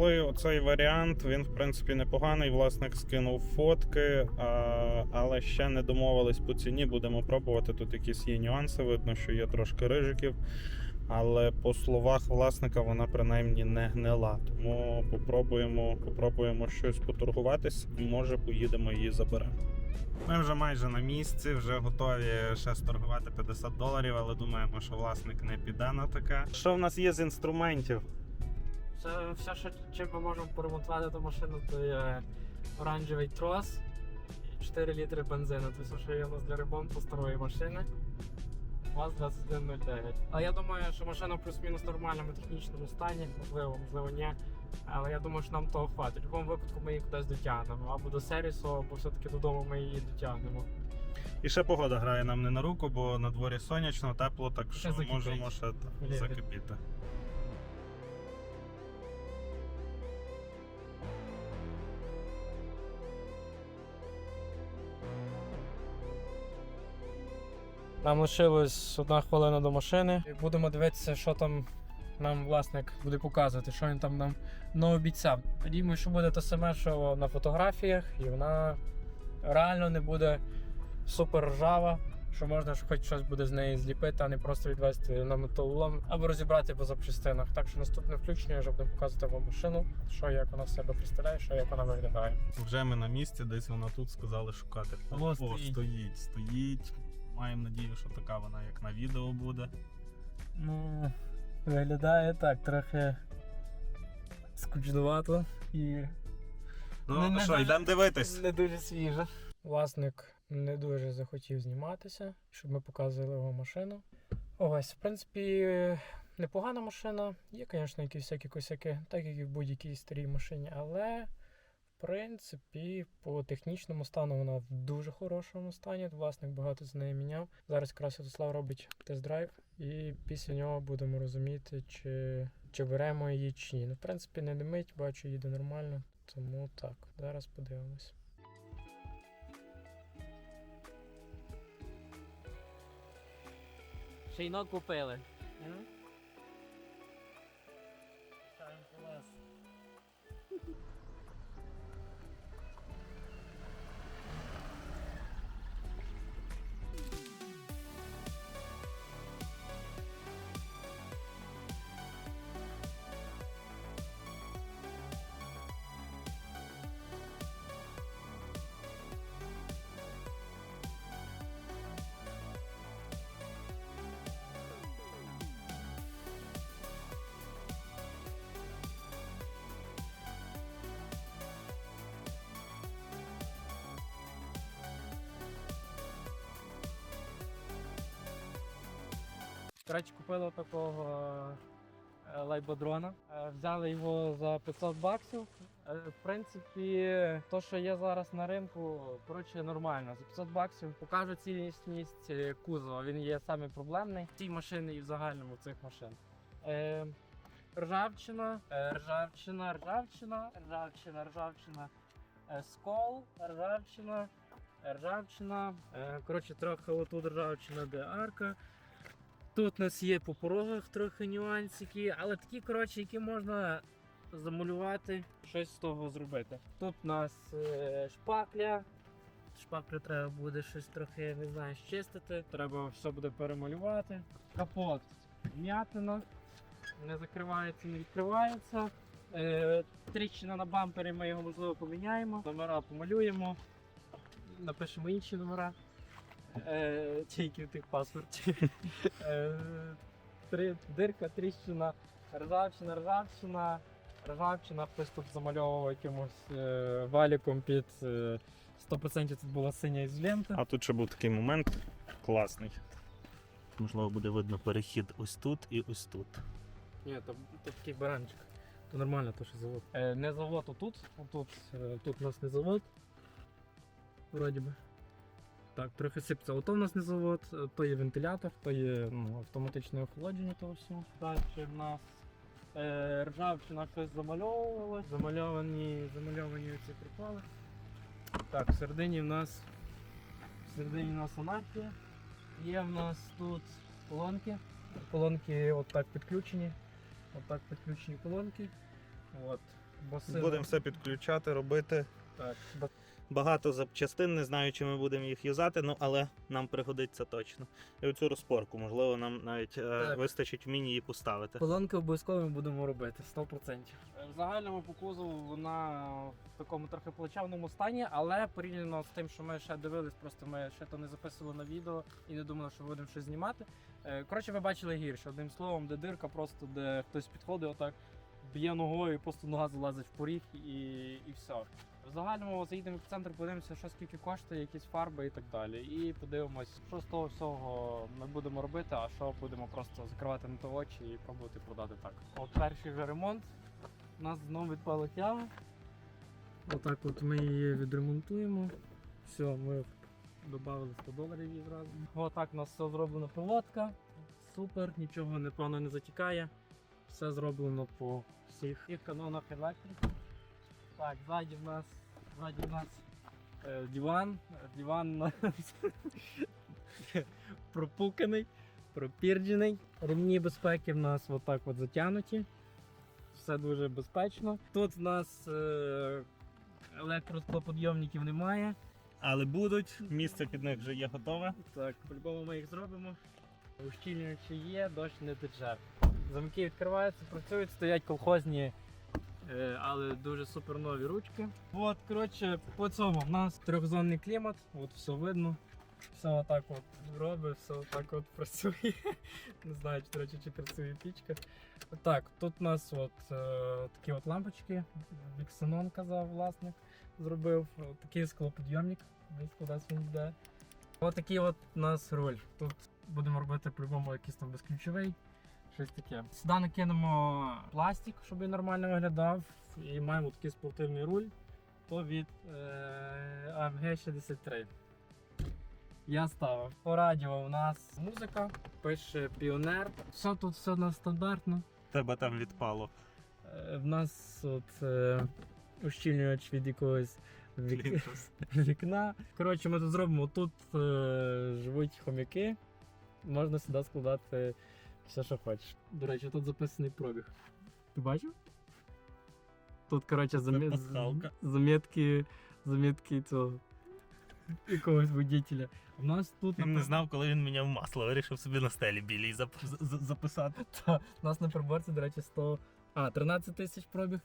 Коли Оцей варіант, він в принципі непоганий. Власник скинув фотки, а, але ще не домовились по ціні. Будемо пробувати. Тут якісь є нюанси, видно, що є трошки рижиків. Але по словах власника вона принаймні не гнила. Тому попробуємо, попробуємо щось поторгуватись. Може, поїдемо її заберемо. Ми вже майже на місці, вже готові ще сторгувати 50 доларів, але думаємо, що власник не піде на таке. Що в нас є з інструментів? Все, все, що чим ми можемо поремонтувати ту машину, то є оранжевий трос і 4 літри бензину. Це все, що є у нас для ремонту старої машини. ВАЗ-2109. Але я думаю, що машина плюс-мінус в нормальному технічному стані, можливо, можливо, ні. Але я думаю, що нам того хватить. В будь-якому випадку ми її кудись дотягнемо. Або до сервісу, або все-таки додому ми її дотягнемо. І ще погода грає нам не на руку, бо на дворі сонячно, тепло, так що закипить. можемо ще та, закипіти. Нам лишилось одна хвилина до машини. І Будемо дивитися, що там нам власник буде показувати, що він там нам наобіцяв. Надіємо, що буде те саме, що на фотографіях, і вона реально не буде супер ржава, що можна ж хоч щось буде з неї зліпити, а не просто відвести на металолом або розібрати по запчастинах. Так що наступне включення вже будемо показувати вам машину, що як вона в себе представляє, що як вона виглядає. Вже ми на місці, десь вона тут сказали шукати. О, стоїть. стоїть, стоїть. Маємо надію, що така вона, як на відео буде. Ну, виглядає так, трохи скучнувато і Ну, Не- не що, дуже- йдемо дивитись. не дуже свіже. Власник не дуже захотів зніматися, щоб ми показували його машину. Ось, в принципі, непогана машина. Є, звісно, якісь всякі косяки, так як і в будь-якій старій машині, але. В принципі, по технічному стану вона в дуже хорошому стані. Власник багато з неї міняв. Зараз якраз Святослав робить тест-драйв, і після нього будемо розуміти, чи, чи беремо її чи ні. Ну, в принципі, не димить, бачу, їде нормально. Тому так, зараз подивимось. Шейно купили. Коротше, купили такого е, лайбодрона. Е, Взяли його за 500 баксів. Е, В принципі, то, що є зараз на ринку, коротше, нормально. За 500 баксів покажу цілісність кузова. Він є саме проблемний. в Цій машини і в загальному цих машин. Ржавчина, ржавчина, ржавчина, ржавчина, ржавчина, скол, ржавчина, ржавчина. Коротше, трохи отут ржавчина, де арка. Тут у нас є по порогах трохи нюансики, але такі, коротше, які можна замалювати, щось з того зробити. Тут у нас е, шпакля. Шпаклю треба буде щось трохи, не знаю, щистити. Треба все буде перемалювати. Капот м'ятина. Не закривається, не відкривається. Е, тріщина на бампері ми його можливо поміняємо. Номера помалюємо. Напишемо інші номера. Е, тих паспорті. Е, Дирка, тріщина, ржавчина, ржавчина, ржавчина, хтось тут замальовував якимось е, валіком під е, 100% тут була синя ізолента. А тут ще був такий момент класний. Можливо, буде видно перехід ось тут і ось тут. Ні, то, то такий баранчик. То нормально, то що завод. Е, не завод отут. Отут, е, тут у нас не завод. Вроді би. Так, трохи сипеться. Ото в нас не завод, е, то є вентилятор, то є ну, автоматичне охолодження того всього. Далі в нас е, ржавчина щось замальовувалось, замальовані, замальовані ці приколи. Так, всередині в нас всередині в нас анархія. Є в нас тут колонки. Колонки от так підключені. От так підключені колонки. От. Будемо все підключати, робити. Так, Багато запчастин, не знаю, чи ми будемо їх юзати, ну але нам пригодиться точно. І оцю розпорку, можливо, нам навіть е, Так. вистачить вмінь її поставити. Колонки обов'язково ми будемо робити 100%. В загальному по кузову вона в такому трохи плачевному стані, але порівняно з тим, що ми ще дивились, просто ми ще то не записували на відео і не думали, що будемо щось знімати. Е, Коротше, ви бачили гірше. Одним словом, де дирка, просто де хтось підходить, отак б'є ногою, і просто нога залазить в поріг і, і все. В загальному заїдемо в центр, подивимося, що скільки коштує, якісь фарби і так далі. І подивимось, що з того всього ми будемо робити, а що будемо просто закривати на то очі і пробувати продати так. От перший вже ремонт. У нас знову відпала тяга. Отак от ми її відремонтуємо. Все, ми додали 100 доларів її зразу. Отак у нас все зроблено проводка. Супер, нічого непогано не затікає. Все зроблено по всіх і канонах електрики. Так, ззаді в нас, ззаді в нас е, диван. Диван у нас пропуканий, пропірджений. Ремні безпеки в нас отак от затягнуті. Все дуже безпечно. Тут в нас е, електросклоподйомників немає. Але будуть, місце під них вже є готове. Так, по-любому ми їх зробимо. Ущільнювачі є, дощ не тече. Замки відкриваються, працюють, стоять колхозні, але дуже супер нові ручки. От, коротше, по цьому в нас трьохзонний клімат, от все видно. Все отак от робить, все отак от працює. Не знаю, чи, речі, чи працює пічка. Так, тут у нас от е, такі от лампочки. Віксенон казав власник, зробив. От такий склоподйомник. Десь кудись він йде. Ось такий от у нас руль. Тут будемо робити по-любому якийсь там безключовий. Щось таке. Сюди накинемо пластик, щоб він нормально виглядав. І маємо такий спортивний руль. То від е, AMG 63. Я ставив. По радіо у нас музика, пише піонер. Все тут все у нас стандартно. Тебе там відпало. Е, в нас от е, ущільнювач від якогось вік... Вікна. Коротше, ми тут зробимо. Тут е, живуть хомяки. Можна сюди складати все, що хочеш. До речі, тут записаний пробіг. Ти бачив? Тут, коротше, замі... замітки, замітки цього якогось водителя. У нас тут Він не знав, коли він міняв масло, вирішив собі на стелі білій зап- з- з- записати. Та, у нас на приборці, до речі, 100... А, 13 тисяч пробіг.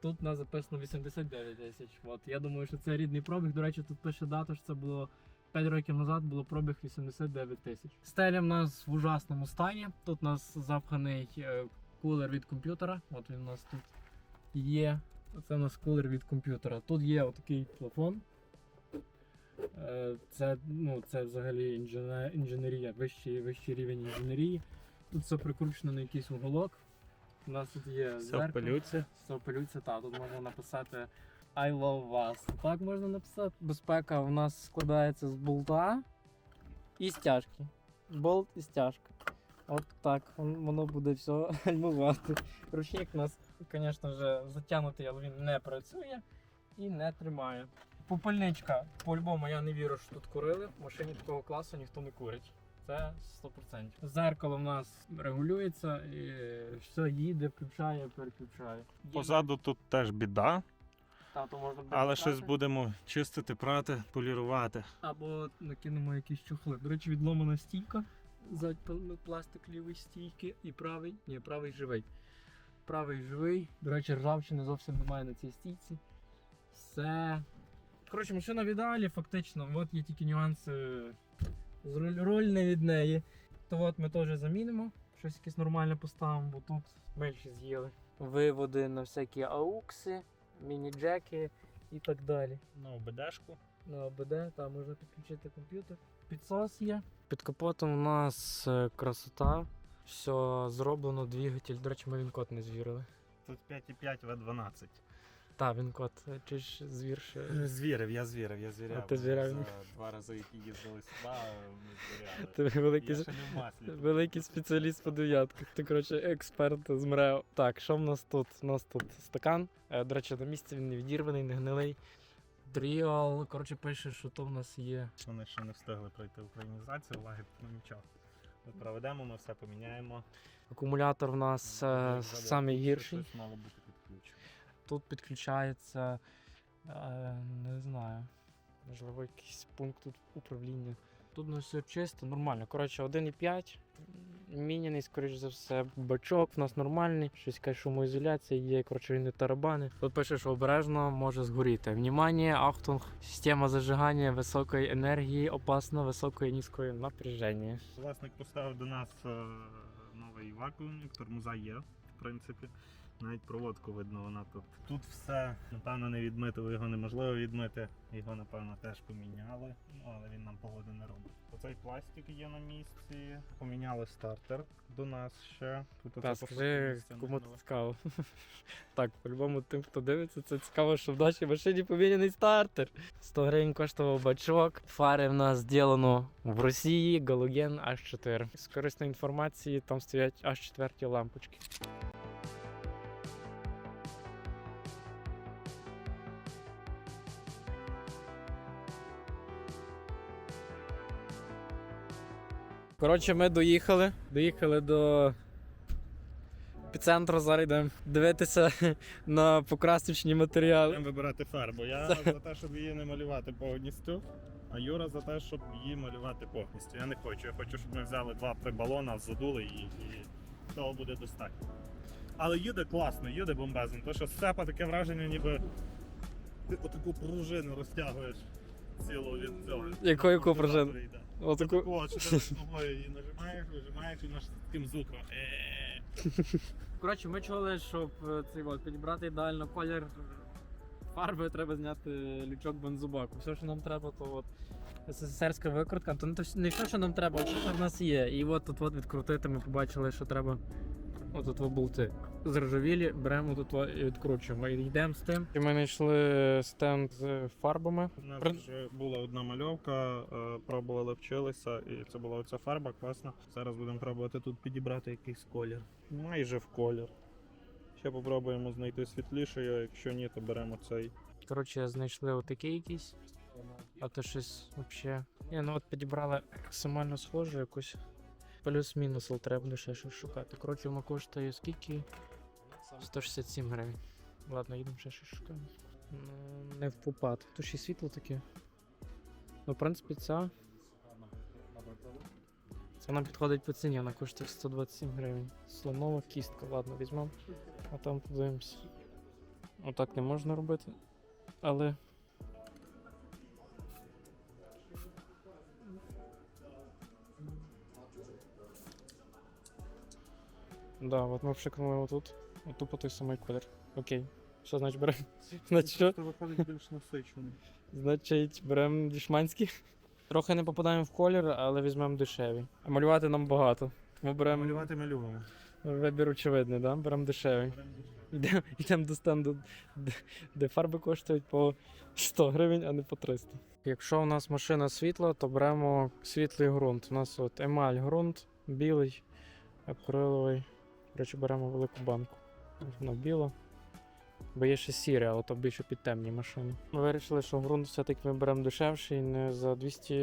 Тут у нас записано 89 тисяч. От. Я думаю, що це рідний пробіг. До речі, тут пише дата, що це було 5 років назад, було пробіг 89 тисяч. Стеля в нас в ужасному стані. Тут у нас запханий е, кулер від комп'ютера. От він у нас тут є. Це у нас кулер від комп'ютера. Тут є отакий плафон. Е, Це, ну, це взагалі інженерія, вищий, вищий рівень інженерії. Тут все прикручено на якийсь уголок. У нас тут є зеркало. Все пилюці, так. Тут можна написати I love вас. Так можна написати. Безпека у нас складається з болта і стяжки. Болт і стяжка. От так воно буде все гальмувати. Ручник у нас, звісно ж, затягнутий, але він не працює і не тримає. Попальничка, по-любому, я не вірю, що тут курили. В машині такого класу ніхто не курить. Це 100%. Зеркало в нас регулюється і все їде, включає, переключає. Позаду тут теж біда, Та, можна буде але щось прати. будемо чистити, прати, полірувати. Або накинемо якісь чохли. До речі, відломана стійка. Задь пластик лівий стійки і правий. Ні, правий живий. Правий живий. До речі, ржавчини зовсім немає на цій стійці. Все. Коротше, машина в ідеалі, фактично. От є тільки нюанси з руль, руль не від неї. То от ми теж замінимо. Щось якесь нормальне поставимо, бо тут менше з'їли. Виводи на всякі аукси, міні-джеки і так далі На ОБДшку. на ОБД, там можна підключити комп'ютер. Підсос є. Під капотом у нас е, красота. Все зроблено, двигатель. До речі, ми він код не звірили. Тут 5,5 В12. Та, він код, е, чи ж звір ще. Звірив, я звірив, я звіряв. А ти звіряв? За два рази, які їздили сюди, ми звіряли. Ти великий, Я ще не в маслі. великий спеціаліст по дев'ятках. Ти, коротше, експерт з МРЕО. Так, що в нас тут? У нас тут стакан. Е, До речі, на місці він не відірваний, не гнилий. Дріал, коротше, пише, що то в нас є. Вони ще не встигли пройти українізацію, лаги, ну нічого. Ми проведемо, ми все поміняємо. Акумулятор в нас е, самий гірший. Щось мало бути. Тут підключається, е, не знаю, можливо, якийсь пункт тут управління. Тут на все чисто, нормально. Коротше, 1,5. Міняний, скоріш за все, бачок в нас нормальний, щось якась шумоізоляція є, коротше, він не тарабани. Тут пише, що обережно може згоріти. Внимание, Ахтунг, система зажигання високої енергії, опасно високої низької напряження. Власник поставив до нас е, новий вакуумник, тормоза є, в принципі. Навіть проводку видно, вона тут. Тут все, напевно, не відмити, його неможливо відмити. Його, напевно, теж поміняли, ну, але він нам погоди не робить. Оцей пластик є на місці. Поміняли стартер до нас ще. Тут Та скажи, кому це цікаво. так, по-любому тим, хто дивиться, це цікаво, що в нашій машині поміняний стартер. 100 гривень коштував бачок. Фари в нас зроблено в Росії, галоген H4. З корисної інформації там стоять H4 лампочки. Коротше, ми доїхали. Доїхали до епіцентру. Зараз йдемо дивитися на покрасочні матеріали. Будемо вибирати фарбу. Я за те, щоб її не малювати повністю, а Юра за те, щоб її малювати повністю. Я не хочу. Я хочу, щоб ми взяли два-три балона, задули її, і того буде достатньо. Але їде класно, їде бомбезно. То що сцепа таке враження, ніби ти отаку пружину розтягуєш цілу від цього. Яку- яку пружину? Йде. Отаку. От, ти ногою її нажимаєш, вижимаєш і наш таким звуком. Е-е-е. Коротше, ми чули, щоб е, цей от, підібрати ідеально колір фарби, треба зняти лючок бензобаку. Все, що нам треба, то от СССРська викрутка, то не то, не все, що нам треба, а що в нас є. І от тут от відкрутити, ми побачили, що треба. Отут от болти. Заржавілі, беремо тут і відкручуємо. І йдемо з тим. І ми знайшли стенд з фарбами. У нас При- вже була одна мальовка, е, пробували, вчилися, і це була оця фарба, класна. Зараз будемо пробувати тут підібрати якийсь колір. Майже в колір. Ще попробуємо знайти світліший, а якщо ні, то беремо цей. Коротше, знайшли отакий якийсь. А то щось взагалі. Ні, ну от підібрали максимально схожу якусь. Плюс-мінус, але треба буде ще щось шукати. Коротше, воно коштує скільки? 167 гривень. Ладно, їдемо ще щось шукаємо. Ну, не в попад. Тут ще світло таке. Ну, в принципі, ця. Це нам підходить по ціні, вона коштує 127 гривень. Слонова кістка, ладно, візьмемо. А там подивимось. Отак не можна робити. Але. Да, от ми пшикнули отут. От тупо той самий колір. Окей. Що значить беремо? Значить що? Виходить більш насичений. Значить, беремо дішманський. Трохи не попадаємо в колір, але візьмемо дешеві. А малювати нам багато. Ми беремо Малювати ми любимо. вибір очевидний, да? беремо дешевий. Йдемо йдем до стенду, де, де фарби коштують по 100 гривень, а не по 300. Якщо у нас машина світла, то беремо світлий ґрунт. У нас от емаль ґрунт, білий, акриловий. Коротше, беремо велику банку. Вона біла. Бо є ще сіре, але то більше під темні машини. Ми вирішили, що ґрунт все-таки ми беремо дешевший, не за 200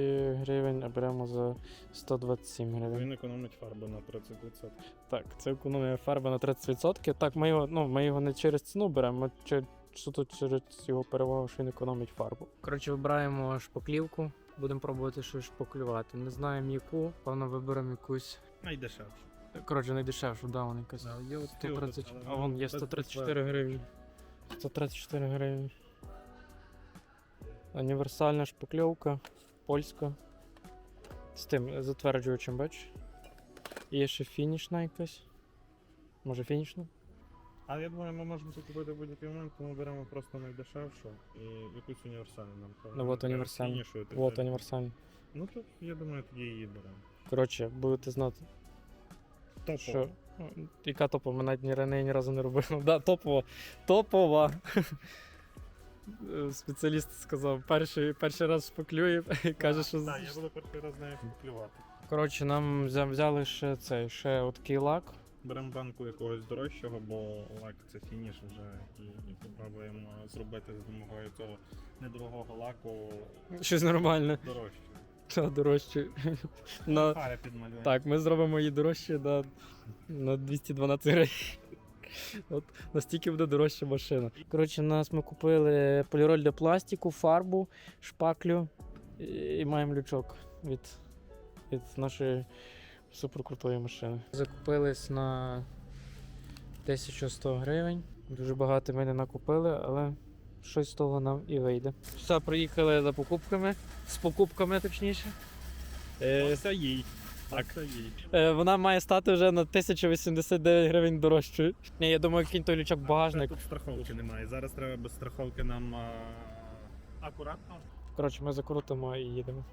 гривень, а беремо за 127 гривень. Він економить фарбу на 30%. Так, це економія фарби на 30%. Так, ми його, ну, ми його не через ціну беремо, ми чер- суто через його перевагу, що він економить фарбу. Коротше, вибираємо шпаклівку, будемо пробувати щось шпаклювати. Не знаємо яку, певно виберемо якусь. Найдешевше. Коротше, найдешевшу, да, вона якась. Є от 130, а вон є 134 гривні. 134 гривні. Універсальна шпакльовка, польська. З тим затверджувачем, бачиш? І Є ще фінішна якась. Може фінішна? Але я думаю, ми можемо це купити в будь-який момент, тому беремо просто найдешевшу і якусь універсальну нам. Ну, от Вот це- універсальна. Ну то я думаю, тоді її беремо. Коротше, будете знати, Топово. що. Яка топова? Ми навіть ні, неї ні разу не робили. Да, топова. Топова. Спеціаліст сказав, перший, перший раз шпаклює і каже, що. Так, я буду перший раз нею плювати. Коротше, нам взяли ще цей, ще такий лак. Беремо банку якогось дорожчого, бо лак це фініш вже і, і попробуємо зробити з допомогою цього недорогого лаку Щось нормальне. дорожче. На... Фари підмалюємо. Так, ми зробимо її дорожче на, на 212 гривень. От настільки буде дорожча машина. Коротше, нас ми купили поліроль для пластику, фарбу, шпаклю і маємо лючок від, від нашої суперкрутої машини. Закупились на 1100 гривень. Дуже багато ми не накупили, але щось з того нам і вийде. Все, приїхали за покупками, з покупками точніше. Е, Це їй. Так. Е, Вона має стати вже на 1089 гривень дорожчою. Ні, я думаю, кінь той лючок багажник. Тут страховки немає. Зараз треба без страховки нам а, акуратно. Коротше, ми закрутимо і їдемо.